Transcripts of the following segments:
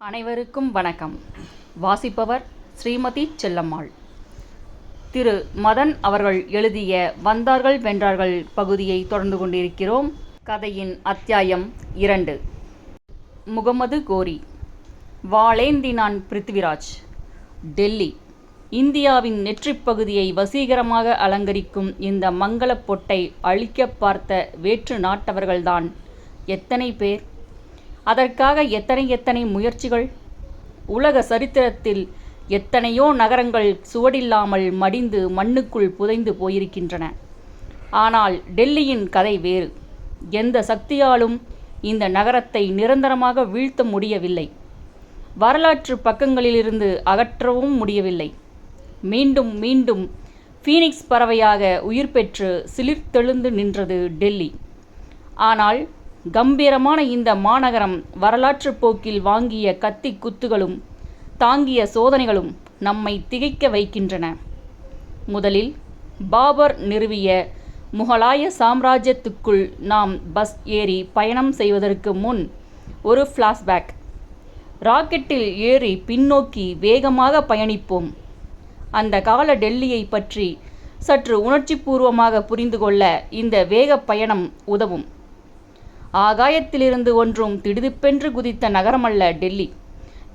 அனைவருக்கும் வணக்கம். வாசிப்பவர் ஸ்ரீமதி செல்லம்மாள். திரு. மதன் அவர்கள் எழுதிய வந்தார்கள் வென்றார்கள் பகுதியை தொடர்ந்து கொண்டிருக்கிறோம். கதையின் அத்தியாயம் இரண்டு. முகமது கோரி. வாளேந்தினான் பிருத்விராஜ். டெல்லி. இந்தியாவின் நெற்றிப் பகுதியை வசீகரமாக அலங்கரிக்கும் இந்த மங்களப் பொட்டை அழிக்கப் பார்த்த வேற்று நாட்டவர்கள்தான் எத்தனை பேர்? அதற்காக எத்தனை எத்தனை முயற்சிகள்? உலக சரித்திரத்தில் எத்தனையோ நகரங்கள் சுவடில்லாமல் மடிந்து மண்ணுக்குள் புதைந்து போயிருக்கின்றன. ஆனால் டெல்லியின் கதை வேறு. எந்த சக்தியாலும் இந்த நகரத்தை நிரந்தரமாக வீழ்த்த முடியவில்லை. வரலாற்று பக்கங்களிலிருந்து அகற்றவும் முடியவில்லை. மீண்டும் மீண்டும் ஃபீனிக்ஸ் பறவையாக உயிர் பெற்று சிலிர்த்தெழுந்து நின்றது டெல்லி. ஆனால் கம்பீரமான இந்த மாநகரம் வரலாற்றுப் போக்கில் வாங்கிய கத்தி குத்துகளும் தாங்கிய சோதனைகளும் நம்மை திகைக்க வைக்கின்றன. முதலில் பாபர் நிறுவிய முகலாய சாம்ராஜ்யத்துக்குள் நாம் பஸ் ஏறி பயணம் செய்வதற்கு முன் ஒரு ஃப்ளாஷ்பேக். ராக்கெட்டில் ஏறி பின்னோக்கி வேகமாக பயணிப்போம். அந்த கால டெல்லியை பற்றி சற்று உணர்ச்சிபூர்வமாக புரிந்து கொள்ள இந்த வேக பயணம் உதவும். ஆகாயத்திலிருந்து ஒன்றும் திடுதிப்பென்று குதித்த நகரமல்ல டெல்லி.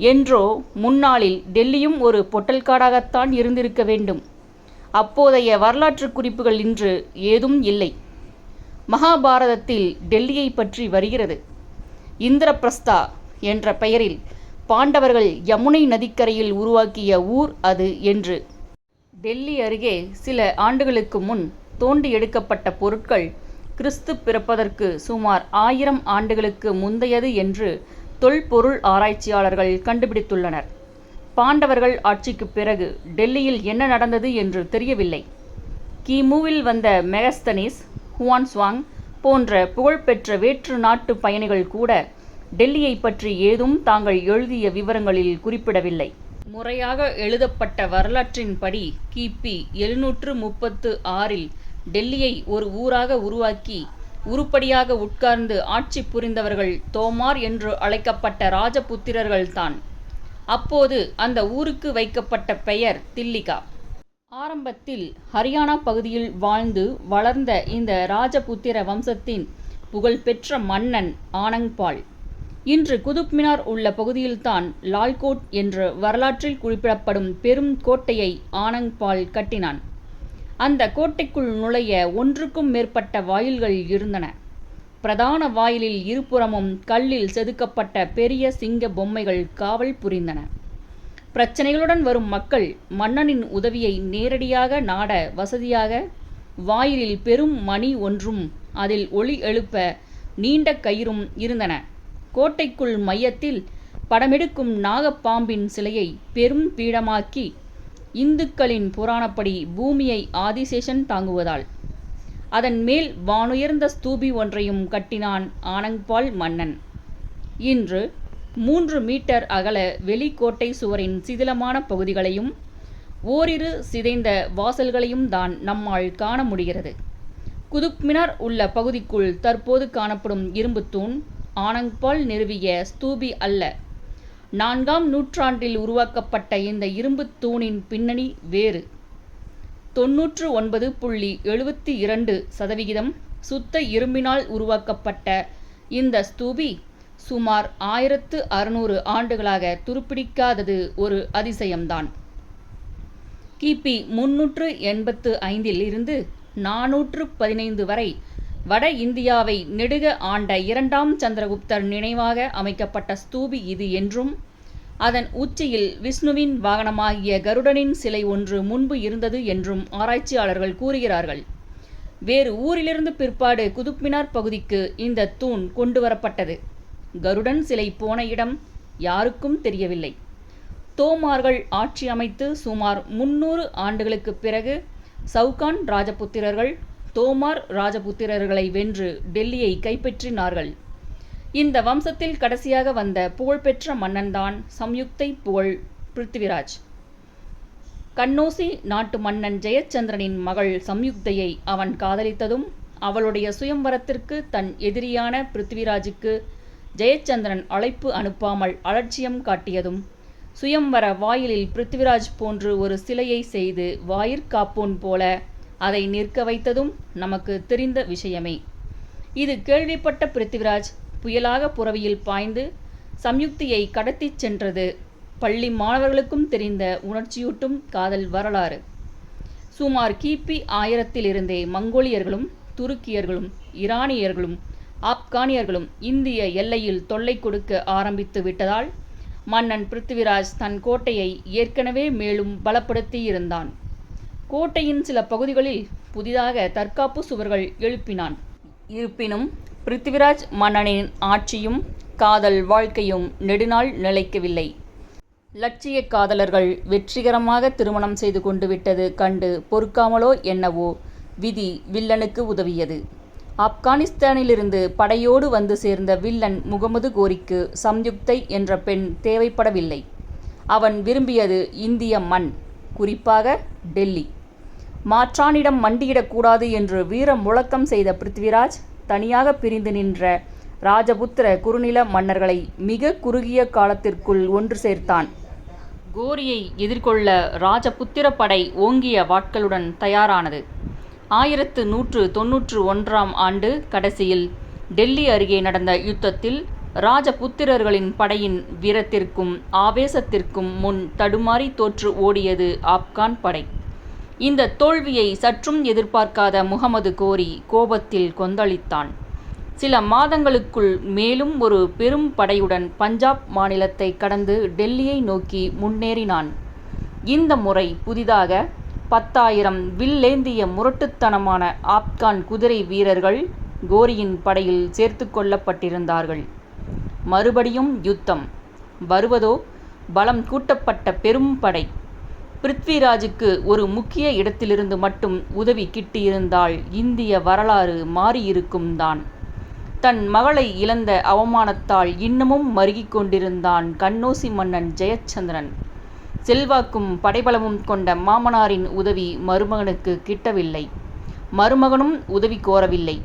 என்றோ முன்னாளில் டெல்லியும் ஒரு பொட்டல்காடாகத்தான் இருந்திருக்க வேண்டும். அப்போதைய வரலாற்று குறிப்புகள் இன்று ஏதும் இல்லை. மகாபாரதத்தில் டெல்லியை பற்றி வருகிறது. இந்திரபிரஸ்தா என்ற பெயரில் பாண்டவர்கள் யமுனை நதிக்கரையில் உருவாக்கிய ஊர் அது என்று. டெல்லி அருகே சில ஆண்டுகளுக்கு முன் தோண்டி எடுக்கப்பட்ட பொருட்கள் கிறிஸ்து பிறப்பதற்கு சுமார் ஆயிரம் ஆண்டுகளுக்கு முந்தையது என்று தொல்பொருள் ஆராய்ச்சியாளர்கள் கண்டுபிடித்துள்ளனர். பாண்டவர்கள் ஆட்சிக்கு பிறகு டெல்லியில் என்ன நடந்தது என்று தெரியவில்லை. கிமுவில் வந்த மெகஸ்தனிஸ் ஹுவான்ஸ்வாங் போன்ற புகழ்பெற்ற வேற்று நாட்டு பயணிகள் கூட டெல்லியை பற்றி ஏதும் தாங்கள் எழுதிய விவரங்களில் குறிப்பிடவில்லை. முறையாக எழுதப்பட்ட வரலாற்றின்படி கிபி எழுநூற்று முப்பத்து ஆறில் டெல்லியை ஒரு ஊராக உருவாக்கி உருப்படியாக உட்கார்ந்து ஆட்சி புரிந்தவர்கள் தோமார் என்று அழைக்கப்பட்ட ராஜபுத்திரர்கள்தான். அப்போது அந்த ஊருக்கு வைக்கப்பட்ட பெயர் தில்லிகா. ஆரம்பத்தில் ஹரியானா பகுதியில் வாழ்ந்து வளர்ந்த இந்த ராஜபுத்திர வம்சத்தின் புகழ்பெற்ற மன்னன் ஆனங்பால் இன்று குதுப் மினார் உள்ள பகுதியில்தான் லால்கோட் என்று வரலாற்றில் குறிப்பிடப்படும் பெரும் கோட்டையை ஆனங்பால் கட்டினான். அந்த கோட்டைக்குள் நுழைய ஒன்றுக்கும் மேற்பட்ட வாயில்கள் இருந்தன. பிரதான வாயிலில் இருபுறமும் கல்லில் செதுக்கப்பட்ட பெரிய சிங்க பொம்மைகள் காவல் புரிந்தன. பிரச்சனைகளுடன் வரும் மக்கள் மன்னனின் உதவியை நேரடியாக நாட வசதியாக வாயிலில் பெரும் மணி ஒன்றும் அதில் ஒளி எழுப்ப நீண்ட கயிறும் இருந்தன. கோட்டைக்குள் மையத்தில் படமெடுக்கும் நாகப்பாம்பின் சிலையை பெரும் பீடமாக்கி இந்துக்களின் புராணப்படி பூமியை ஆதிசேஷன் தாங்குவதால். அதன் மேல் வானுயர்ந்த ஸ்தூபி ஒன்றையும் கட்டினான் ஆனங்பால் மன்னன். இன்று மூன்று மீட்டர் அகல வெளிக்கோட்டை சுவரின் சிதிலமான பகுதிகளையும் ஓரிரு சிதைந்த வாசல்களையும் தான் நம்மால் காண முடிகிறது. குதுப்மினார் உள்ள பகுதிக்குள் தற்போது காணப்படும் இரும்புத் தூண் ஆனங்பால் நிறுவிய ஸ்தூபி அல்ல. நான்காம் நூற்றாண்டில் உருவாக்கப்பட்ட இந்த இரும்புத் தூணின் பின்னணி வேறு. தொன்னூற்று ஒன்பது புள்ளி எழுபத்தி இரண்டு சதவிகிதம் சுத்த இரும்பினால் உருவாக்கப்பட்ட இந்த ஸ்தூபி சுமார் ஆயிரத்து அறுநூறு ஆண்டுகளாக துருப்பிடிக்காதது ஒரு அதிசயம்தான். கிபி முன்னூற்று எண்பத்து ஐந்தில் இருந்து நானூற்று பதினைந்து வரை வட இந்தியாவை நெடுக ஆண்ட இரண்டாம் சந்திரகுப்தர் நினைவாக அமைக்கப்பட்ட ஸ்தூபி இது என்றும் அதன் உச்சியில் விஷ்ணுவின் வாகனமாகிய கருடனின் சிலை ஒன்று முன்பு இருந்தது என்றும் ஆராய்ச்சியாளர்கள் கூறுகிறார்கள். வேறு ஊரிலிருந்து பிற்பாடு குதுப்மினார் பகுதிக்கு இந்த தூண் கொண்டு வரப்பட்டது கருடன் சிலை போன இடம் யாருக்கும் தெரியவில்லை. தோமார்கள் ஆட்சி அமைத்து சுமார் முன்னூறு ஆண்டுகளுக்கு பிறகு சவுகான் ராஜபுத்திரர்கள் தோமார் ராஜபுத்திரர்களை வென்று டெல்லியை கைப்பற்றினார்கள். இந்த வம்சத்தில் கடைசியாக வந்த புகழ்பெற்ற மன்னன்தான் சம்யுக்தை புகழ் பிருத்திவிராஜ். கண்ணோசி நாட்டு மன்னன் ஜெயச்சந்திரனின் மகள் சம்யுக்தையை அவன் காதலித்ததும் அவளுடைய சுயம்வரத்திற்கு தன் எதிரியான பிருத்திவிராஜுக்கு ஜெயச்சந்திரன் அழைப்பு அனுப்பாமல் அலட்சியம் காட்டியதும் சுயம்வர வாயிலில் பிருத்திவிராஜ் போன்று ஒரு சிலையை செய்து வாயிற்காப்போன் போல அதை நிற்க வைத்ததும் நமக்கு தெரிந்த விஷயமே. இது கேள்விப்பட்ட பிருத்திவிராஜ் புயலாக புறவியில் பாய்ந்து சம்யுக்தியை கடத்திச் சென்றது. பள்ளி மாணவர்களுக்கும் தெரிந்த உணர்ச்சியூட்டும் காதல் வரலாறு. சுமார் கிபி ஆயிரத்திலிருந்தே மங்கோலியர்களும் துருக்கியர்களும் ஈரானியர்களும் ஆப்கானியர்களும் இந்திய எல்லையில் தொல்லை கொடுக்க ஆரம்பித்து விட்டதால் மன்னன் பிருத்திவிராஜ் தன் கோட்டையை ஏற்கனவே மேலும் பலப்படுத்தியிருந்தான். கோட்டையின் சில பகுதிகளில் புதிதாக தற்காப்பு சுவர்கள் எழுப்பினான். இருப்பினும் பிருத்திவிராஜ் மன்னனின் ஆட்சியும் காதல் வாழ்க்கையும் நெடுநாள் நிலைக்கவில்லை. லட்சிய காதலர்கள் வெற்றிகரமாக திருமணம் செய்து கொண்டு விட்டது கண்டு பொறுக்காமலோ என்னவோ விதி வில்லனுக்கு உதவியது. ஆப்கானிஸ்தானிலிருந்து படையோடு வந்து சேர்ந்த வில்லன் முகமது கோரிக்கு சம்யுக்தை என்ற பெண் தேவைப்படவில்லை. அவன் விரும்பியது இந்திய மண். குறிப்பாக டெல்லி. மாற்றானிடம் மண்டியிடக்கூடாது என்று வீர முழக்கம் செய்த பிருத்விராஜ் தனியாக பிரிந்து நின்ற ராஜபுத்திர குறுநில மன்னர்களை மிக குறுகிய காலத்திற்குள் ஒன்று சேர்த்தான். கோரியை எதிர்கொள்ள ராஜபுத்திர படை ஓங்கிய வாட்களுடன் தயாரானது. ஆயிரத்து நூற்று தொன்னூற்று ஒன்றாம் ஆண்டு கடைசியில் டெல்லி அருகே நடந்த யுத்தத்தில் ராஜபுத்திரர்களின் படையின் வீரத்திற்கும் ஆவேசத்திற்கும் முன் தடுமாறி தோற்று ஓடியது ஆப்கான் படை. இந்த தோல்வியை சற்றும் எதிர்பார்க்காத முகமது கோரி கோபத்தில் கொந்தளித்தான். சில மாதங்களுக்குள் மேலும் ஒரு பெரும் படையுடன் பஞ்சாப் மாநிலத்தை கடந்து டெல்லியை நோக்கி முன்னேறினான். இந்த முறை புதிதாக பத்தாயிரம் வில்லேந்திய முரட்டுத்தனமான ஆப்கான் குதிரை வீரர்கள் கோரியின் படையில் சேர்த்து கொள்ளப்பட்டிருந்தார்கள். மறுபடியும் யுத்தம். வருவதோ? பலம் கூட்டப்பட்ட பெரும் படை. பிருத்விராஜுக்கு ஒரு முக்கிய இடத்திலிருந்து மட்டும் உதவி கிட்டியிருந்தால் இந்திய வரலாறு மாறியிருக்கும் தான். தன் மகளை இழந்த அவமானத்தால் இன்னமும் மருகிக் கொண்டிருந்தான் கண்ணோசி மன்னன் ஜெயச்சந்திரன். செல்வாக்கும் படைபலமும் கொண்ட மாமனாரின் உதவி மருமகனுக்கு கிட்டவில்லை. மருமகனும் உதவி கோரவில்லை.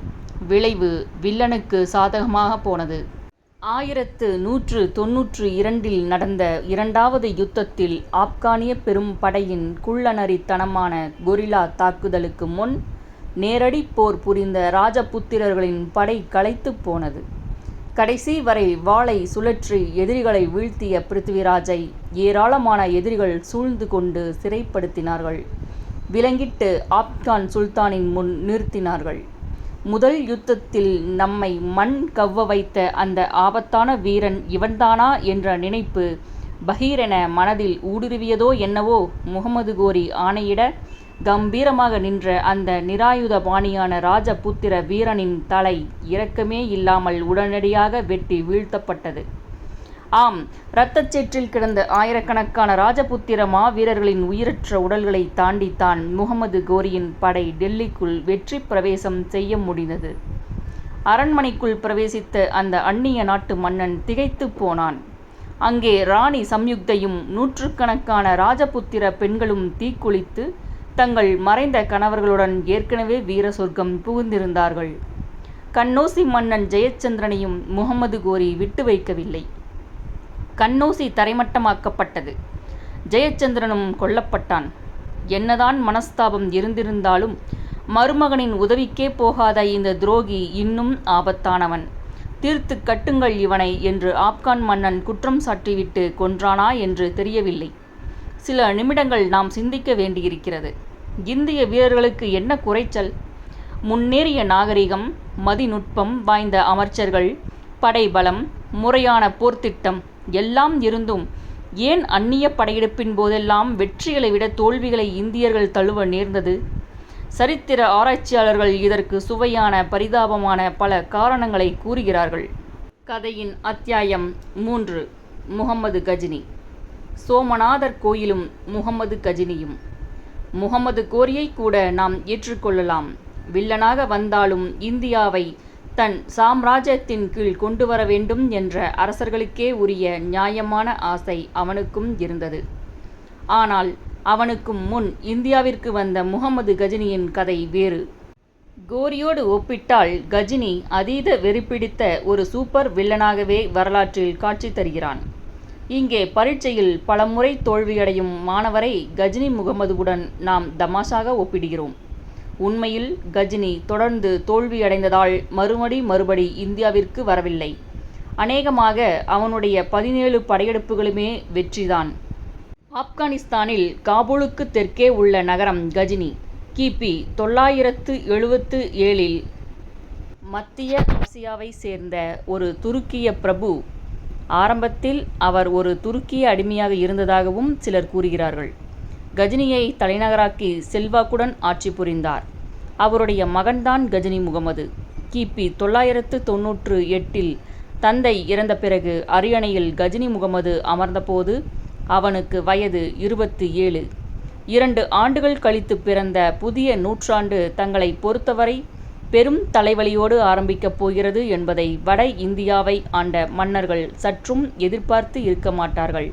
விளைவு வில்லனுக்கு சாதகமாக போனது. ஆயிரத்து நூற்று தொன்னூற்று இரண்டில் நடந்த இரண்டாவது யுத்தத்தில் ஆப்கானிய பெரும் படையின் குள்ளநரித்தனமான கொரில்லா தாக்குதலுக்கு முன் நேரடி போர் புரிந்த ராஜபுத்திரர்களின் படை களைத்துப் போனது. கடைசி வரை வாளை சுழற்றி எதிரிகளை வீழ்த்திய பிருத்திவிராஜை ஏராளமான எதிரிகள் சூழ்ந்து கொண்டு சிறைப்படுத்தினார்கள். விலங்கிட்டு ஆப்கான் சுல்தானின் முன் நிறுத்தினார்கள். முதல் யுத்தத்தில் நம்மை மண் கவ்வ வைத்த அந்த ஆபத்தான வீரன் இவன்தானா என்ற நினைப்பு பகீரென மனதில் ஊடுருவியதோ என்னவோ முகமது கோரி ஆணையிட கம்பீரமாக நின்ற அந்த நிராயுத பாணியான ராஜபுத்திர வீரனின் தலை இரக்கமே இல்லாமல் உடனடியாக வெட்டி வீழ்த்தப்பட்டது. ஆம் இரத்தச் சேற்றில் கிடந்த ஆயிரக்கணக்கான ராஜபுத்திர மாவீரர்களின் உயிரற்ற உடல்களை தாண்டித்தான் முகமது கோரியின் படை டெல்லிக்குள் வெற்றி பிரவேசம் செய்ய முடிந்தது. அரண்மனைக்குள் பிரவேசித்த அந்த அந்நிய நாட்டு மன்னன் திகைத்துப் போனான். அங்கே ராணி சம்யுக்தையும் நூற்றுக்கணக்கான ராஜபுத்திர பெண்களும் தீக்குளித்து தங்கள் மறைந்த கணவர்களுடன் ஏற்கனவே வீர சொர்க்கம் புகுந்திருந்தார்கள். கண்ணோசி மன்னன் ஜெயச்சந்திரனையும் முகமது கோரி விட்டு வைக்கவில்லை. கண்ணோசி தரைமட்டமாக்கப்பட்டது. ஜெயச்சந்திரனும் கொல்லப்பட்டான். என்னதான் மனஸ்தாபம் இருந்திருந்தாலும் மருமகனின் உதவிக்கே போகாத இந்த துரோகி இன்னும் ஆபத்தானவன். தீர்த்து கட்டுங்கள் இவனை என்று ஆப்கான் மன்னன் குற்றம் சாட்டிவிட்டு கொன்றானா என்று தெரியவில்லை. சில நிமிடங்கள் நாம் சிந்திக்க வேண்டியிருக்கிறது. இந்திய வீரர்களுக்கு என்ன குறைச்சல்? முன்னேறிய நாகரிகம் மதிநுட்பம் வாய்ந்த அமைச்சர்கள் படைபலம் முறையான போர்த்திட்டம் எல்லாம் இருந்தும் ஏன் அந்நிய படையெடுப்பின் போதெல்லாம் வெற்றிகளை விட தோல்விகளை இந்தியர்கள் தழுவ நேர்ந்தது? சரித்திர ஆராய்ச்சியாளர்கள் இதற்கு சுவையான பரிதாபமான பல காரணங்களை கூறுகிறார்கள். கதையின் அத்தியாயம் மூன்று. முகம்மது கஜினி. சோமநாதர் கோயிலும் முகம்மது கஜினியும். முகம்மது கோரியை கூட நாம் ஏற்றுக்கொள்ளலாம். வில்லனாக வந்தாலும் இந்தியாவை தன் சாம்ராஜ்யத்தின் கீழ் கொண்டு வர வேண்டும் என்ற அரசர்களுக்கே உரிய நியாயமான ஆசை அவனுக்கும் இருந்தது. ஆனால் அவனுக்கும் முன் இந்தியாவிற்கு வந்த முகமது கஜினியின் கதை வேறு. கோரியோடு ஒப்பிட்டால் கஜினி அதீத வெறிப்பிடித்த ஒரு சூப்பர் வில்லனாகவே வரலாற்றில் காட்சி தருகிறான். இங்கே பரீட்சையில் பலமுறை தோல்வியடையும் மாணவரை கஜினி முகமதுவுடன் நாம் தமாஷாக ஒப்பிடுகிறோம். உண்மையில் கஜினி தொடர்ந்து தோல்வியடைந்ததால் மறுபடி மறுபடி இந்தியாவிற்கு வரவில்லை. அநேகமாக அவனுடைய பதினேழு படையெடுப்புகளுமே வெற்றிதான். ஆப்கானிஸ்தானில் காபூலுக்கு தெற்கே உள்ள நகரம் கஜினி கிபி தொள்ளாயிரத்து எழுபத்து ஏழில் மத்திய ஆசியாவை சேர்ந்த ஒரு துருக்கிய பிரபு. ஆரம்பத்தில் அவர் ஒரு துருக்கிய அடிமையாக இருந்ததாகவும் சிலர் கூறுகிறார்கள். கஜினியை தலைநகராக்கி செல்வாக்குடன் ஆட்சி புரிந்தார். அவருடைய மகன்தான் கஜினி முகமது. கிபி தொள்ளாயிரத்து தொன்னூற்று எட்டில் தந்தை இறந்த பிறகு அரியணையில் கஜினி முகமது அமர்ந்தபோது அவனுக்கு வயது இருபத்தி ஏழு. இரண்டு ஆண்டுகள் கழித்து பிறந்த புதிய நூற்றாண்டு தங்களை பொறுத்தவரை பெரும் தலைவலியோடு ஆரம்பிக்கப் போகிறது என்பதை வட இந்தியாவை ஆண்ட மன்னர்கள் சற்றும் எதிர்பார்த்து இருக்க மாட்டார்கள்.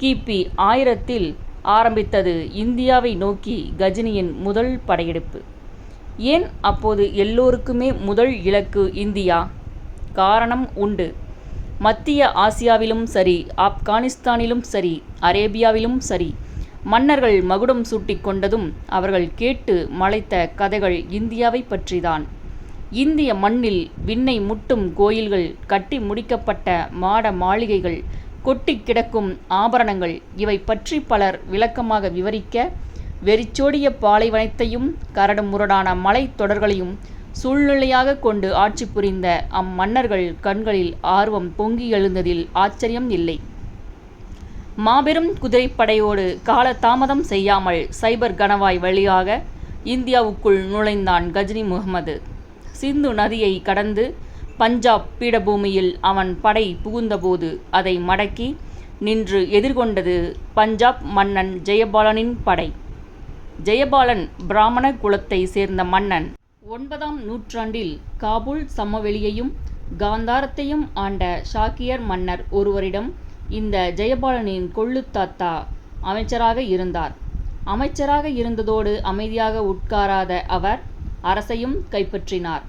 கிபி ஆயிரத்தில் ஆரம்பித்தது இந்தியாவை நோக்கி கஜினியின் முதல் படையெடுப்பு. ஏன் அப்போது எல்லோருக்குமே முதல் இலக்கு இந்தியா? காரணம் உண்டு. மத்திய ஆசியாவிலும் சரி ஆப்கானிஸ்தானிலும் சரி அரேபியாவிலும் சரி மன்னர்கள் மகுடம் சூட்டிக் கொண்டதும் அவர்கள் கேட்டு மலைத்த கதைகள் இந்தியாவை பற்றிதான். இந்திய மண்ணில் விண்ணை முட்டும் கோயில்கள் கட்டி முடிக்கப்பட்ட மாட மாளிகைகள் கொட்டி கிடக்கும் ஆபரணங்கள். இவை பற்றி பலர் விளக்கமாக விவரிக்க வெறிச்சோடிய பாலைவனத்தையும் கரடு முரடான மலை தொடர்களையும் சூழ்நிலையாக கொண்டு ஆட்சி புரிந்த அம்மன்னர்கள் கண்களில் ஆர்வம் பொங்கி எழுந்ததில் ஆச்சரியம் இல்லை. மாபெரும் குதிரைப்படையோடு கால தாமதம் செய்யாமல் சைபர் கணவாய் வழியாக இந்தியாவுக்குள் நுழைந்தான் கஜினி முகமது. சிந்து நதியை கடந்து பஞ்சாப் பீடபூமியில் அவன் படை புகுந்தபோது அதை மடக்கி நின்று எதிர்கொண்டது பஞ்சாப் மன்னன் ஜெயபாலனின் படை. ஜெயபாலன் பிராமண குலத்தை சேர்ந்த மன்னன். ஒன்பதாம் நூற்றாண்டில் காபூல் சமவெளியையும் காந்தாரத்தையும் ஆண்ட ஷாக்கியர் மன்னர் ஒருவரிடம் இந்த ஜெயபாலனின் கொள்ளு தாத்தா அமைச்சராக இருந்தார். அமைச்சராக இருந்ததோடு அமைதியாக உட்காராத அவர் அரசையும் கைப்பற்றினார்.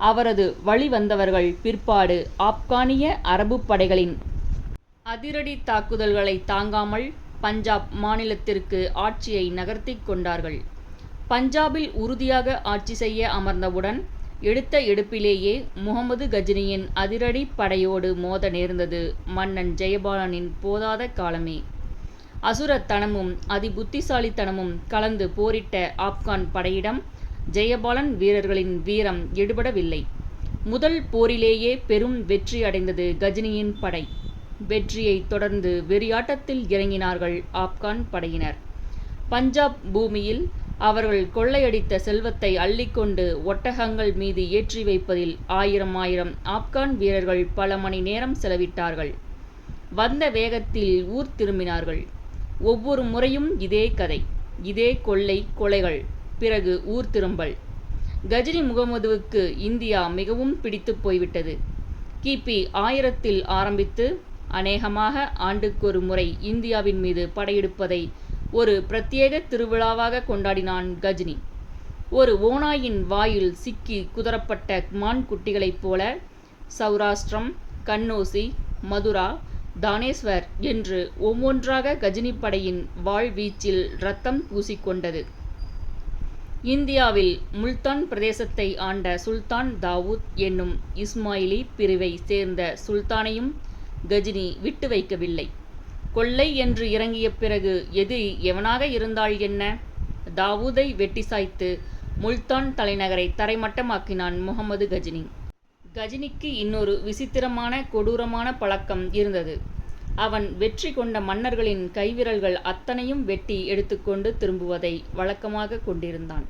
அவரது வழி வந்தவர்கள் பிற்பாடு ஆப்கானிய அரபு படைகளின் அதிரடி தாக்குதல்களை தாங்காமல் பஞ்சாப் மாநிலத்திற்கு ஆட்சியை நகர்த்தி கொண்டார்கள். பஞ்சாபில் உறுதியாக ஆட்சி செய்ய அமர்ந்தவுடன் எடுத்த எடுப்பிலேயே முகமது கஜினியின் அதிரடி படையோடு மோத நேர்ந்தது மன்னன் ஜெயபாலனின் போதாத காலமே. அசுரத்தனமும் அதிபுத்திசாலித்தனமும் கலந்து போரிட்ட ஆப்கான் படையிடம் ஜெயபாலன் வீரர்களின் வீரம் எடுபடவில்லை. முதல் போரிலேயே பெரும் வெற்றி அடைந்தது கஜினியின் படை. வெற்றியை தொடர்ந்து வெறியாட்டத்தில் இறங்கினார்கள் ஆப்கான் படையினர். பஞ்சாப் பூமியில் அவர்கள் கொள்ளையடித்த செல்வத்தை அள்ளிக்கொண்டு ஒட்டகங்கள் மீது ஏற்றி வைப்பதில் ஆயிரம் ஆயிரம் ஆப்கான் வீரர்கள் பல மணி நேரம் செலவிட்டார்கள். வந்த வேகத்தில் ஊர் திரும்பினார்கள். ஒவ்வொரு முறையும் இதே கதை இதே கொள்ளை கொலைகள். பிறகு ஊர் திரும்பல். கஜினி முகமதுவுக்கு இந்தியா மிகவும் பிடித்து போய்விட்டது. கிபி ஆயிரத்தில் ஆரம்பித்து அநேகமாக ஆண்டுக்கொரு முறை இந்தியாவின் மீது படையெடுப்பதை ஒரு பிரத்யேக திருவிழாவாக கொண்டாடினான் கஜினி. ஒரு ஓநாயின் வாயில் சிக்கி குதறப்பட்ட மான் குட்டிகளைப் போல சௌராஷ்டிரம் கண்ணோசி மதுரா தானேஸ்வர் என்று ஒவ்வொன்றாக கஜினி படையின் வாழ்வீச்சில் ரத்தம் பூசிக்கொண்டது. இந்தியாவில் முல்தான் பிரதேசத்தை ஆண்ட சுல்தான் தாவூத் என்னும் இஸ்மாயிலி பிரிவை சேர்ந்த சுல்தானையும் கஜினி விட்டு வைக்கவில்லை. கொள்ளை என்று இறங்கிய பிறகு எது எவனாக இருந்தால் என்ன? தாவூதை வெட்டி சாய்த்து முல்தான் தலைநகரை தரைமட்டமாக்கினான் முகமது கஜினி. கஜினிக்கு இன்னொரு விசித்திரமான கொடூரமான பழக்கம் இருந்தது. அவன் வெற்றி கொண்ட மன்னர்களின் கைவிரல்கள் அத்தனையும் வெட்டி எடுத்துக்கொண்டு திரும்புவதை வழக்கமாக கொண்டிருந்தான்.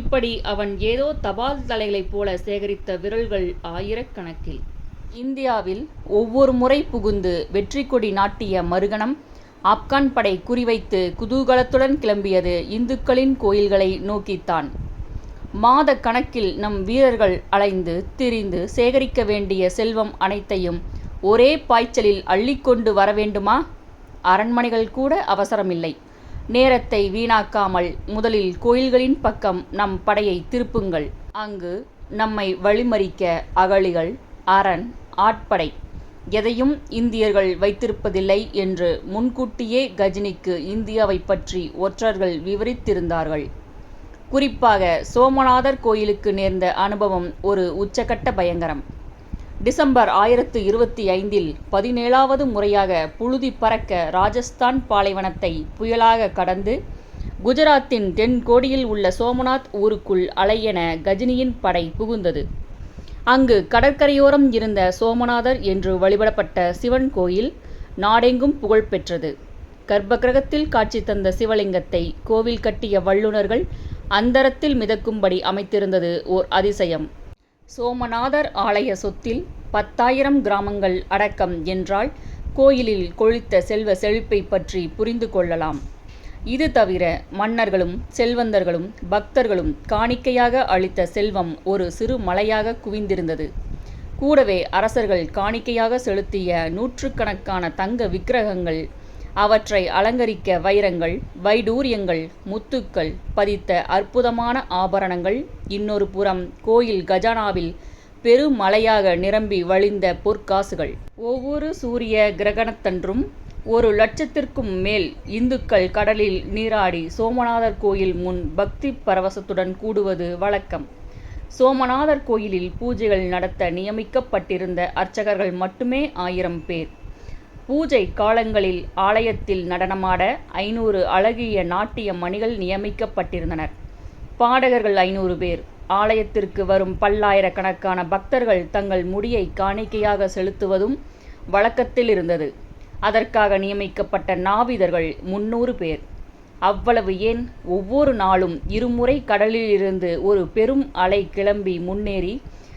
இப்படி அவன் ஏதோ தபால் தலைகளைப் போல சேகரித்த விரல்கள் ஆயிரக்கணக்கில். இந்தியாவில் ஒவ்வொரு முறை புகுந்து வெற்றி கொடி நாட்டிய மறுகணம் ஆப்கான் படை குறிவைத்து குதூகலத்துடன் கிளம்பியது இந்துக்களின் கோயில்களை நோக்கித்தான். மாத கணக்கில் நம் வீரர்கள் அலைந்து திரிந்து சேகரிக்க வேண்டிய செல்வம் அனைத்தையும் ஒரே பாய்ச்சலில் அள்ளிக்கொண்டு வர வேண்டுமா அரண்மனைகள் கூட அவசரமில்லை. நேரத்தை வீணாக்காமல் முதலில் கோயில்களின் பக்கம் நம் படையை திருப்புங்கள். அங்கு நம்மை வழிமறிக்க அகழிகள் அரண் ஆட்படை எதையும் இந்தியர்கள் வைத்திருப்பதில்லை என்று முன்கூட்டியே கஜினிக்கு இந்தியாவைப் பற்றி ஒற்றர்கள் விவரித்திருந்தார்கள். குறிப்பாக சோமநாதர் கோயிலுக்கு நேர்ந்த அனுபவம் ஒரு உச்சகட்ட பயங்கரம். டிசம்பர் ஆயிரத்து இருபத்தி ஐந்தில் பதினேழாவது முறையாக புழுதி பறக்க ராஜஸ்தான் பாலைவனத்தை புயலாக கடந்து குஜராத்தின் தென்கோடியில் உள்ள சோமநாத் ஊருக்குள் அலையென கஜினியின் படை புகுந்தது. அங்கு கடற்கரையோரம் இருந்த சோமநாதர் என்று வழிபடப்பட்ட சிவன் கோயில் நாடெங்கும் புகழ் பெற்றது. கர்ப்பகிரகத்தில் காட்சி தந்த சிவலிங்கத்தை கோவில் கட்டிய வல்லுநர்கள் அந்தரத்தில் மிதக்கும்படி அமைத்திருந்தது ஓர் அதிசயம். சோமநாதர் ஆலய சொத்தில் பத்தாயிரம் கிராமங்கள் அடக்கம் என்றால் கோயிலில் கொழித்த செல்வ செழிப்பை பற்றி புரிந்து கொள்ளலாம். இது தவிர மன்னர்களும் செல்வந்தர்களும் பக்தர்களும் காணிக்கையாக அளித்த செல்வம் ஒரு சிறு மலையாக குவிந்திருந்தது. கூடவே அரசர்கள் காணிக்கையாக செலுத்திய நூற்றுக்கணக்கான தங்க விக்கிரகங்கள் அவற்றை அலங்கரிக்க வைரங்கள் வைடூரியங்கள் முத்துக்கள் பதித்த அற்புதமான ஆபரணங்கள். இன்னொரு புறம் கோயில் கஜானாவில் பெருமலையாக நிரம்பி வழிந்த பொற்காசுகள். ஒவ்வொரு சூரிய கிரகணத்தன்றும் ஒரு லட்சத்திற்கும் மேல் இந்துக்கள் கடலில் நீராடி சோமநாதர் கோயில் முன் பக்தி பரவசத்துடன் கூடுவது வழக்கம். சோமநாதர் கோயிலில் பூஜைகள் நடத்த நியமிக்கப்பட்டிருந்த அர்ச்சகர்கள் மட்டுமே ஆயிரம் பேர். பூஜை காலங்களில் ஆலயத்தில் நடனமாட ஐநூறு அழகிய நாட்டிய மணிகள் நியமிக்கப்பட்டிருந்தனர். பாடகர்கள் ஐநூறு பேர். ஆலயத்திற்கு வரும் பல்லாயிரக்கணக்கான பக்தர்கள் தங்கள் முடியை காணிக்கையாக செலுத்துவதும் வழக்கத்தில் இருந்தது. அதற்காக நியமிக்கப்பட்ட நாவிதர்கள் முன்னூறு பேர். அவ்வளவு ஏன்? ஒவ்வொரு நாளும் இருமுறை கடலிலிருந்து ஒரு பெரும் அலை கிளம்பி முன்னேறி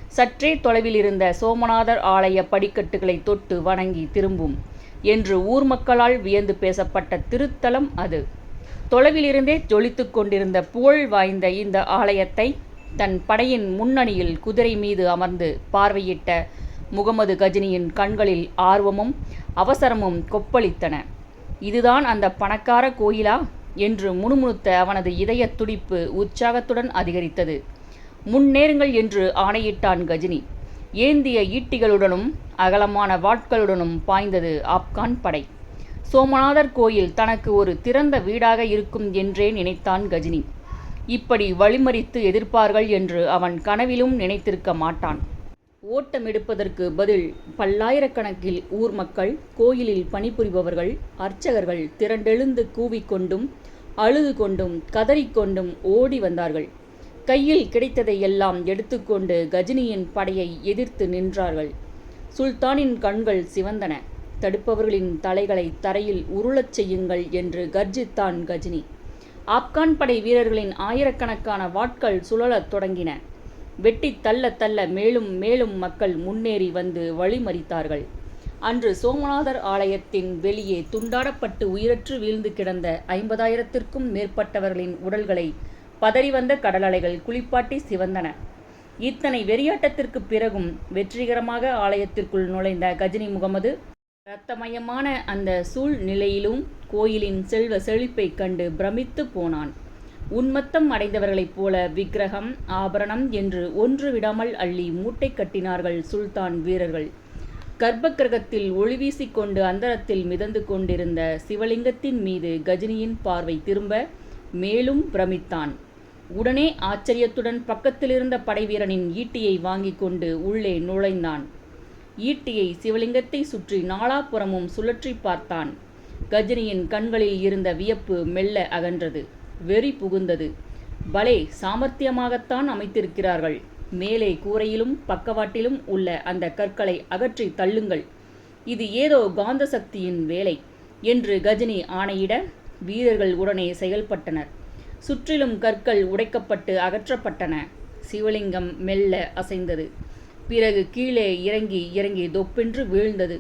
சற்றே தொலைவில் இருந்த சோமநாதர் ஆலய படிக்கட்டுகளை தொட்டு வணங்கி திரும்பும் என்று ஊர் மக்களால் வியந்து பேசப்பட்ட திருத்தலம் அது. தொலைவிலிருந்தே ஜொலித்து கொண்டிருந்த புகழ் வாய்ந்த இந்த ஆலயத்தை தன் படையின் முன்னணியில் குதிரை மீது அமர்ந்து பார்வையிட்ட முகமது கஜினியின் கண்களில் ஆர்வமும் அவசரமும் கொப்பளித்தன. இதுதான் அந்த பணக்கார கோயிலா? என்று முணுமுணுத்த அவனது இதய துடிப்பு உற்சாகத்துடன் அதிகரித்தது. முன்னேறுங்கள் என்று ஆணையிட்டான் கஜினி. ஏந்திய ஈட்டிகளுடனும் அகலமான வாட்களுடனும் பாய்ந்தது ஆப்கான் படை. சோமநாதர் கோயில் தனக்கு ஒரு திறந்த வீடாக இருக்கும் என்றே நினைத்தான் கஜினி. இப்படி வழிமறித்து எதிர்ப்பார்கள் என்று அவன் கனவிலும் நினைத்திருக்க மாட்டான். ஓட்டமெடுப்பதற்கு பதில் பல்லாயிரக்கணக்கில் ஊர் மக்கள் கோயிலில் பணிபுரிபவர்கள் அர்ச்சகர்கள் திரண்டெழுந்து கூவிக்கொண்டும் அழுது கொண்டும் கதறிக்கொண்டும் ஓடி வந்தார்கள். கையில் கிடைத்ததை எல்லாம் எடுத்துக்கொண்டு கஜினியின் படையை எதிர்த்து நின்றார்கள். சுல்தானின் கண்கள் சிவந்தன. தடுப்பவர்களின் தலைகளை தரையில் உருளச் செய்யுங்கள் என்று கர்ஜித்தான் கஜினி. ஆப்கான் படை வீரர்களின் ஆயிரக்கணக்கான வாட்கள் சுழலத் தொடங்கின. வெட்டி தள்ள தள்ள மேலும் மேலும் மக்கள் முன்னேறி வந்து வழிமறித்தார்கள். அன்று சோமநாதர் ஆலயத்தின் வெளியே துண்டாடப்பட்டு உயிரற்று வீழ்ந்து கிடந்த ஐம்பதாயிரத்திற்கும் மேற்பட்டவர்களின் உடல்களை பதறி வந்த கடலலைகள் குளிப்பாட்டி சிவந்தன. இத்தனை வெறியாட்டத்திற்கு பிறகும் வெற்றிகரமாக ஆலயத்திற்குள் நுழைந்த கஜினி முகமது இரத்தமயமான அந்த சூழ்நிலையிலும் கோயிலின் செல்வ செழிப்பைக் கண்டு பிரமித்து போனான். உன்மத்தம் அடைந்தவர்களைப் போல விக்கிரகம் ஆபரணம் என்று ஒன்று விடாமல் அள்ளி மூட்டை கட்டினார்கள் சுல்தான் வீரர்கள். கர்ப்பக்கிரகத்தில் ஒளி வீசிக்கொண்டு அந்தரத்தில் மிதந்து கொண்டிருந்த சிவலிங்கத்தின் மீது கஜினியின் பார்வை திரும்ப மேலும் பிரமித்தான். உடனே ஆச்சரியத்துடன் பக்கத்திலிருந்த படைவீரனின் ஈட்டியை வாங்கிக் கொண்டு உள்ளே நுழைந்தான். ஈட்டியை சிவலிங்கத்தை சுற்றி நாலாபுறமும் சுழற்றி பார்த்தான். கஜினியின் கண்களில் இருந்த வியப்பு மெல்ல அகன்றது. வெறி புகுந்தது. பலே சாமர்த்தியமாகத்தான் அமைத்திருக்கிறார்கள். மேலே கூரையிலும் பக்கவாட்டிலும் உள்ள அந்த கற்களை அகற்றி தள்ளுங்கள். இது ஏதோ காந்த சக்தியின் வேலை என்று கஜினி ஆணையிட வீரர்கள் உடனே செயல்பட்டனர். சுற்றிலும் கற்கள் உடைக்கப்பட்டு அகற்றப்பட்டன. சிவலிங்கம் மெல்ல அசைந்தது. பிறகு கீழே இறங்கி இறங்கி தொப்பென்று வீழ்ந்தது.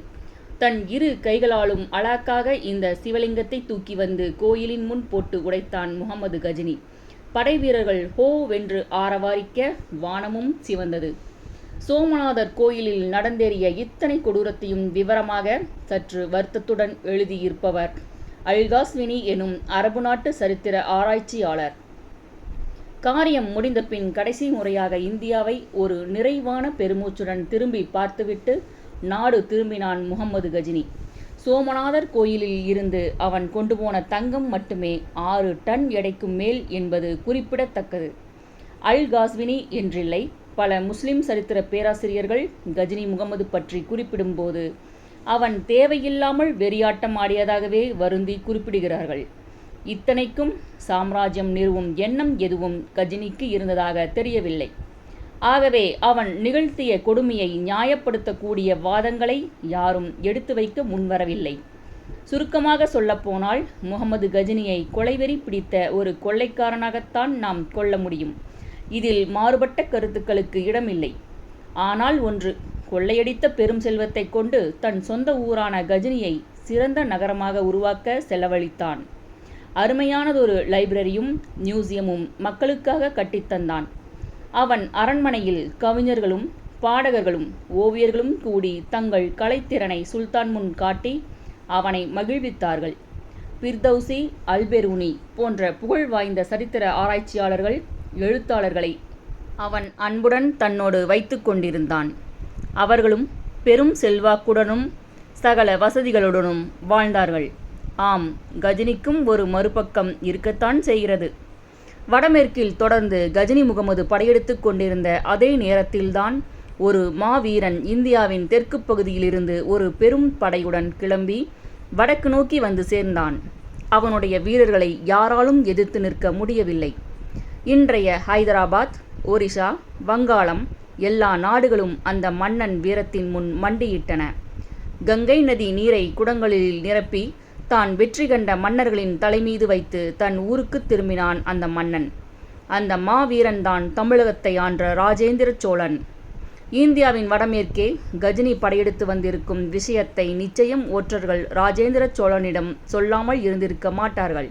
தன் இரு கைகளாலும் அழாக்காக இந்த சிவலிங்கத்தை தூக்கி வந்து கோயிலின் முன் போட்டு உடைத்தான் முகமது கஜினி. படை வீரர்கள் ஹோ வென்று ஆரவாரிக்க வானமும் சிவந்தது. சோமநாதர் கோயிலில் நடந்தேறிய இத்தனை கொடூரத்தையும் விவரமாக சற்று வருத்தத்துடன் எழுதியிருப்பவர் அல்காஸ்வினி எனும் அரபு நாட்டு சரித்திர ஆராய்ச்சியாளர். காரியம் முடிந்தபின் கடைசி முறையாக இந்தியாவை ஒரு நிறைவான பெருமூச்சுடன் திரும்பி பார்த்துவிட்டு நாடு திரும்பினான் முகம்மது கஜினி. சோமநாதர் கோயிலில் இருந்து அவன் கொண்டு போன தங்கம் மட்டுமே ஆறு டன் எடைக்கும் மேல் என்பது குறிப்பிடத்தக்கது. அல்-காஸ்வினி என்றில்லை பல முஸ்லிம் சரித்திர பேராசிரியர்கள் கஜினி முகம்மது பற்றி குறிப்பிடும்போது அவன் தேவையில்லாமல் வெறியாட்டம் ஆடியதாகவே வருந்தி குறிப்பிடுகிறார்கள். இத்தனைக்கும் சாம்ராஜ்யம் நிறுவும் எண்ணம் எதுவும் கஜினிக்கு இருந்ததாக தெரியவில்லை. ஆகவே அவன் நிகழ்த்திய கொடுமையை நியாயப்படுத்தக்கூடிய வாதங்களை யாரும் எடுத்து வைக்க முன்வரவில்லை. சுருக்கமாக சொல்லப்போனால் முகமது கஜினியை கொலைவெறி பிடித்த ஒரு கொள்ளைக்காரனாகத்தான் நாம் கொள்ள முடியும். இதில் மாறுபட்ட கருத்துக்களுக்கு இடமில்லை. ஆனால் ஒன்று கொள்ளையடித்த பெரும் செல்வத்தைக் கொண்டு தன் சொந்த ஊரான கஜினியை சிறந்த நகரமாக உருவாக்க செலவழித்தான். அருமையானதொரு லைப்ரரியும் மியூசியமும் மக்களுக்காக கட்டித் தந்தான். அவன் அரண்மனையில் கவிஞர்களும் பாடகர்களும் ஓவியர்களும் கூடி தங்கள் கலைத்திறனை சுல்தான் முன் காட்டி அவனை மகிழ்வித்தார்கள். பிர்தௌசி, அல்பெரூனி போன்ற புகழ் வாய்ந்த சரித்திர ஆராய்ச்சியாளர்கள் எழுத்தாளர்களை அவன் அன்புடன் தன்னோடு வைத்து கொண்டிருந்தான். அவர்களும் பெரும் செல்வாக்குடனும் சகல வசதிகளுடனும் வாழ்ந்தார்கள். ஆம் கஜினிக்கும் ஒரு மறுபக்கம் இருக்கத்தான் செய்கிறது. வடமேற்கில் தொடர்ந்து கஜினி முகமது படையெடுத்துக் கொண்டிருந்த அதே நேரத்தில்தான் ஒரு மாவீரன் இந்தியாவின் தெற்குப் பகுதியிலிருந்து ஒரு பெரும் படையுடன் கிளம்பி வடக்கு நோக்கி வந்து சேர்ந்தான். அவனுடைய வீரர்களை யாராலும் எதிர்த்து நிற்க முடியவில்லை. இன்றைய ஹைதராபாத், ஒரிசா, வங்காளம் எல்லா நாடுகளும் அந்த மன்னன் வீரத்தின் முன் மண்டியிட்டன. கங்கை நதி நீரை குடங்களில் நிரப்பி தான் வெற்றி கண்ட மன்னர்களின் தலைமீது வைத்து தன் ஊருக்குத் திரும்பினான் அந்த மன்னன். அந்த மாவீரன்தான் தமிழகத்தை ஆண்ட ராஜேந்திர சோழன். இந்தியாவின் வடமேற்கே கஜினி படையெடுத்து வந்திருக்கும் விஷயத்தை நிச்சயம் ஒற்றர்கள் ராஜேந்திர சோழனிடம் சொல்லாமல் இருந்திருக்க மாட்டார்கள்.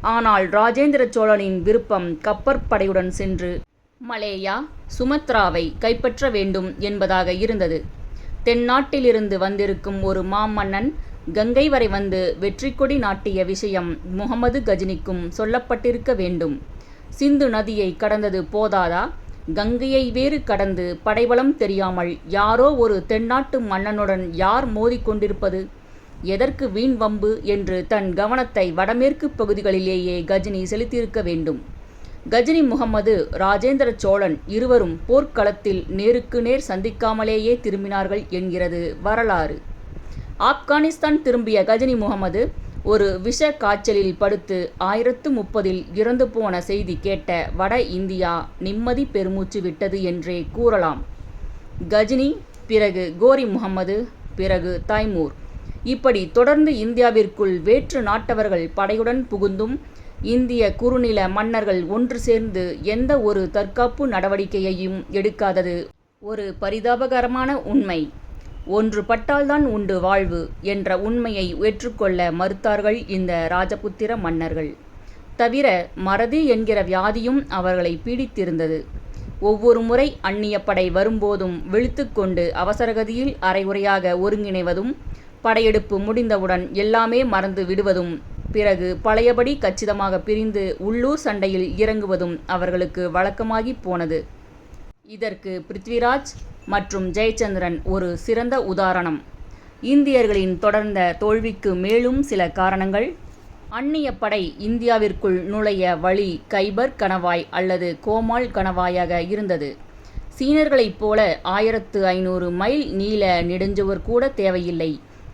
ஆனால் ராஜேந்திர சோழனின் விருப்பம் கப்பற்படையுடன் சென்று மலேயா, சுமத்ராவை கைப்பற்ற வேண்டும் என்பதாக இருந்தது. தென்னாட்டிலிருந்து வந்திருக்கும் ஒரு மாமன்னன் கங்கை வரை வந்து வெற்றிக்கொடி நாட்டிய விஷயம் முகமது கஜினிக்கும் சொல்லப்பட்டிருக்க வேண்டும். சிந்து நதியை கடந்தது போதாதா கங்கையை வேறு கடந்து படைபலம் தெரியாமல் யாரோ ஒரு தென்னாட்டு மன்னனுடன் யார் மோதிக்கொண்டிருப்பது எதற்கு வீண் வம்பு என்று தன் கவனத்தை வடமேற்குப் பகுதிகளிலேயே கஜினி செலுத்தியிருக்க வேண்டும். கஜினி முகம்மது, ராஜேந்திர சோழன் இருவரும் போர்க்களத்தில் நேருக்கு நேர் சந்திக்காமலேயே திரும்பினார்கள் என்கிறது வரலாறு. ஆப்கானிஸ்தான் திரும்பிய கஜினி முகமது ஒரு விஷ காய்ச்சலில் படுத்து ஆயிரத்து முப்பதில் இறந்து போன செய்தி கேட்ட வட இந்தியா நிம்மதி பெருமூச்சு விட்டது என்றே கூறலாம். கஜினி, பிறகு கோரி முகம்மது, பிறகு தைமூர் இப்படி தொடர்ந்து இந்தியாவிற்குள் வேற்று நாட்டவர்கள் படையுடன் புகுந்தும் இந்திய குறுநில மன்னர்கள் ஒன்று சேர்ந்து எந்த ஒரு தற்காப்பு நடவடிக்கையையும் எடுக்காதது ஒரு பரிதாபகரமான உண்மை. ஒன்று பட்டால்தான் உண்டு வாழ்வு என்ற உண்மையை ஏற்றுக்கொள்ள மறுத்தார்கள் இந்த ராஜபுத்திர மன்னர்கள். தவிர மறதி என்கிற வியாதியும் அவர்களை பீடித்திருந்தது. ஒவ்வொரு முறை அந்நிய படை வரும்போதும் விழித்துக்கொண்டு அவசரகதியில் அரைகுறையாக ஒருங்கிணைவதும் படையெடுப்பு முடிந்தவுடன் எல்லாமே மறந்து விடுவதும் பிறகு பழையபடி கச்சிதமாக பிரிந்து உள்ளூர் சண்டையில் இறங்குவதும் அவர்களுக்கு வழக்கமாகிப் போனது. இதற்கு பிருத்விராஜ் மற்றும் ஜெயச்சந்திரன் ஒரு சிறந்த உதாரணம். இந்தியர்களின் தொடர்ந்த தோல்விக்கு மேலும் சில காரணங்கள் அந்நிய படை இந்தியாவிற்குள் நுழைய வழி கைபர் கணவாய் அல்லது கோமால் கணவாயாக இருந்தது. சீனர்களைப் போல ஆயிரத்து ஐநூறு மைல் நீள நெடுஞ்சுவர் கூட தேவையில்லை.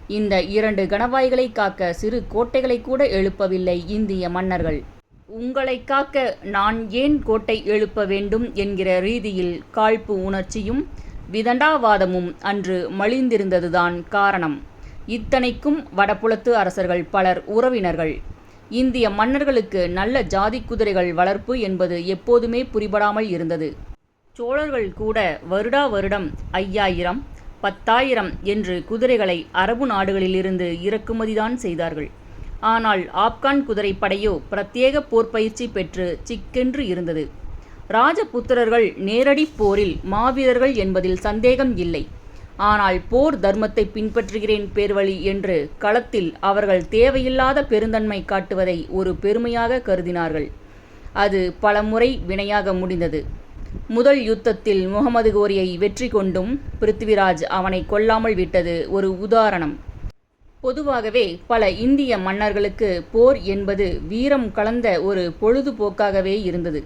இந்த இரண்டு கணவாய்களை காக்க சிறு கோட்டைகளை கூட எழுப்பவில்லை இந்திய மன்னர்கள். உங்களைக் காக்க நான் ஏன் கோட்டை எழுப்ப வேண்டும் என்கிற ரீதியில் காழ்ப்பு உணர்ச்சியும் விதண்டாவாதமும் அன்று மலிந்திருந்ததுதான் காரணம். இத்தனைக்கும் வடபுலத்து அரசர்கள் பலர் உறவினர்கள். இந்திய மன்னர்களுக்கு நல்ல ஜாதி குதிரைகள் வளர்ப்பு என்பது எப்போதுமே புரிபடாமல் இருந்தது. சோழர்கள் கூட வருடா வருடம் ஐயாயிரம், பத்தாயிரம் என்று குதிரைகளை அரபு நாடுகளிலிருந்து இறக்குமதிதான் செய்தார்கள். ஆனால் ஆப்கான் குதிரைப்படையோ பிரத்யேக போர்ப்பயிற்சி பெற்று சிக்கென்று இருந்தது. ராஜபுத்திரர்கள் நேரடிப் போரில் மாவீரர்கள் என்பதில் சந்தேகம் இல்லை. ஆனால் போர் தர்மத்தை பின்பற்றுகிறேன் பேர்வழி என்று களத்தில் அவர்கள் தேவையில்லாத பெருந்தன்மை காட்டுவதை ஒரு பெருமையாக கருதினார்கள் அது பலமுறை வினையாக முடிந்தது முதல் யுத்தத்தில் முகமது கோரியை வெற்றி கொண்டும் பிருத்திவிராஜ் அவனை கொல்லாமல் விட்டது ஒரு உதாரணம். பொதுவாகவே பல இந்திய மன்னர்களுக்கு போர் என்பது வீரம் கலந்த ஒரு பொழுதுபோக்காகவே இருந்தது.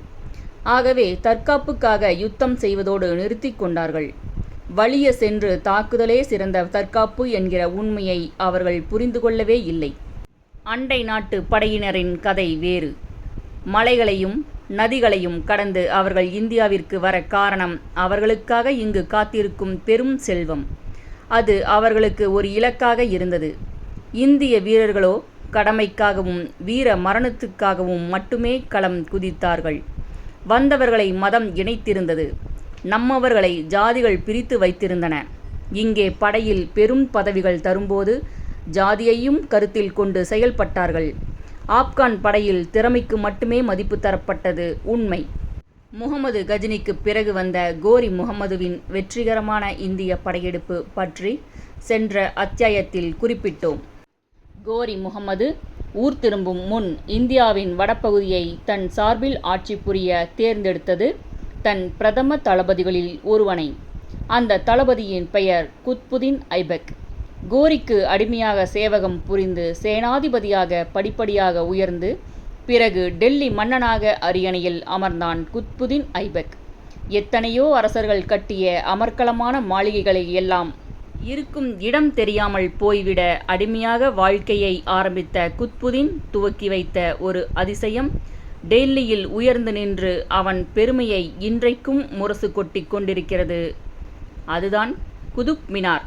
ஆகவே தற்காப்புக்காக யுத்தம் செய்வதோடு நிறுத்தி கொண்டார்கள். வலிய சென்று தாக்குதலே சிறந்த தற்காப்பு என்கிற உண்மையை அவர்கள் புரிந்து கொள்ளவே இல்லை. அண்டை நாட்டு படையினரின் கதை வேறு. மலைகளையும் நதிகளையும் கடந்து அவர்கள் இந்தியாவிற்கு வர காரணம் அவர்களுக்காக இங்கு காத்திருக்கும் பெரும் செல்வம். அது அவர்களுக்கு ஒரு இலக்காக இருந்தது. இந்திய வீரர்களோ கடமைக்காகவும் வீர மரணத்துக்காகவும் மட்டுமே களம் குதித்தார்கள். வந்தவர்களை மதம் இணைத்திருந்தது. நம்மவர்களை ஜாதிகள் பிரித்து வைத்திருந்தன. இங்கே படையில் பெரும் பதவிகள் தரும்போது ஜாதியையும் கருத்தில் கொண்டு செயல்பட்டார்கள். ஆப்கான் படையில் திறமைக்கு மட்டுமே மதிப்பு தரப்பட்டது. உண்மை. முகமது கஜினிக்கு பிறகு வந்த கோரி முகமதுவின் வெற்றிகரமான இந்திய படையெடுப்பு பற்றி சென்ற அத்தியாயத்தில் குறிப்பிட்டோம். கோரி முகமது ஊர் திரும்பும் முன் இந்தியாவின் வடபகுதியை தன் சார்பில் ஆட்சி புரிய தேர்ந்தெடுத்தது தன் பிரதம தளபதிகளில் ஒருவனை. அந்த தளபதியின் பெயர் குத்புதீன் ஐபக். கோரிக்கு அடிமையாக சேவகம் புரிந்து சேனாதிபதியாக படிப்படியாக உயர்ந்து பிறகு டெல்லி மன்னனாக அரியணையில் அமர்ந்தான் குத்புதீன் ஐபக். எத்தனையோ அரசர்கள் கட்டிய அமர்க்களமான மாளிகைகளை எல்லாம் இருக்கும் இடம் தெரியாமல் போய்விட அடிமையாக வாழ்க்கையை ஆரம்பித்த குத்புதீன் துவக்கி வைத்த ஒரு அதிசயம் டெல்லியில் உயர்ந்து நின்று அவன் பெருமையை இன்றைக்கும் முரசு கொட்டி கொண்டிருக்கிறது. அதுதான் குதுப் மினார்.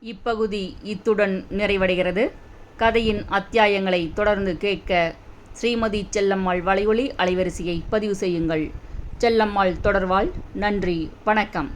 இப்பகுதி இத்துடன் நிறைவடைகிறது. கதையின் அத்தியாயங்களை தொடர்ந்து கேட்க ஸ்ரீமதி செல்லம்மாள் வலையொலி அலைவரிசையை பதிவு செய்யுங்கள். செல்லம்மாள் தொடர்வாள் நன்றி வணக்கம்.